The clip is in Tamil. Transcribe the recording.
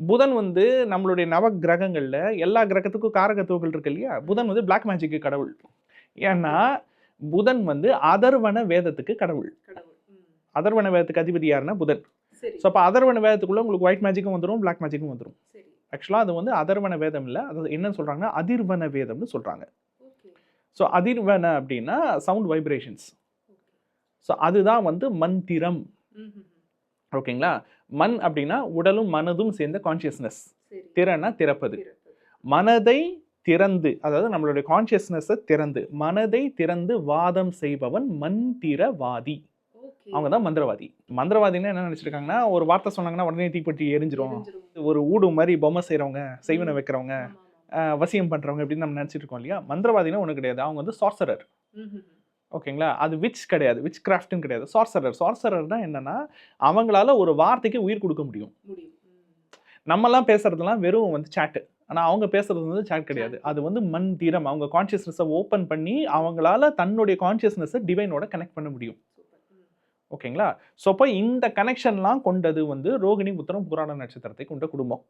புதன் வந்து நம்மளுடைய நவ கிரகங்கள்ல எல்லா கிரகத்துக்கும் காரகத்துவங்கள் இருக்கு இல்லையா? புதன் வந்து பிளாக் மேஜிக்கு கடவுள். ஏன்னா புதன் வந்து அதர்வன வேதத்துக்கு கடவுள். அதர்வன வேதத்துக்கு அதிபதி யாருன்னா புதன். ஸோ அப்போ அதர்வன வேதத்துக்குள்ள உங்களுக்கு ஒயிட் மேஜிக்கும் வந்துடும் பிளாக் மேஜிக்கும் வந்துடும் ஆக்சுவலாக அது வந்து அதர்வன வேதம் இல்லை. அது என்னன்னு சொல்றாங்கன்னா அதிர்வன வேதம்னு சொல்றாங்க. ஓகே. ஸோ அதிர்வன அப்படின்னா சவுண்ட் வைப்ரேஷன்ஸ் ஸோ அதுதான் வந்து மந்திரம். ஓகேங்களா? மண் அப்படின்னா உடலும் மனதும் சேர்ந்த கான்சியஸ்னஸ் திறனா திறப்பது. மனதை திறந்து அதாவது நம்மளுடைய கான்சியஸ்னஸை திறந்து மனதை திறந்து வாதம் செய்பவன் மந்திரவாதி. அவங்க தான் மந்திரவாதி. மந்திரவாதின்னா என்ன நினைச்சிருக்காங்கன்னா ஒரு வார்த்தை சொன்னாங்கன்னா உடனே தீப்பற்றி எரிஞ்சிரும். ஒரு ஊடு மாதிரி பொம்மை செய்றவங்க செய்வனை வைக்கிறவங்க வசியம் பண்றவங்க அப்படின்னு நம்ம நினைச்சிட்டு இருக்கோம் இல்லையா? மந்திரவாதினா ஒண்ணு கிடையாது. அவங்க வந்து சார்சரர் ம். ஓகேங்களா? அது விச் கிடையாது. விச் கிராஃப்ட்னு கிடையாது. சார்சரர் சார்சரர் தான் என்னன்னா அவங்களால ஒரு வார்த்தைக்கு உயிர் கொடுக்க முடியும். நம்மலாம் பேசுறதுலாம் வெறும் வந்து சாட்டு ஆனா அவங்க பேசுறது வந்து சாட் கிடையாது. அது வந்து மந்திரம். அவங்க கான்சியஸ்னஸை ஓப்பன் பண்ணி அவங்களால தன்னுடைய கான்சியஸ்னஸை டிவைனோட கனெக்ட் பண்ண முடியும். ஓகேங்களா? ஸோ அப்போ இந்த கனெக்ஷன்லாம் கொண்டது வந்து ரோகிணி உத்தரம் புராண நட்சத்திரத்தை கொண்ட குடும்பம்.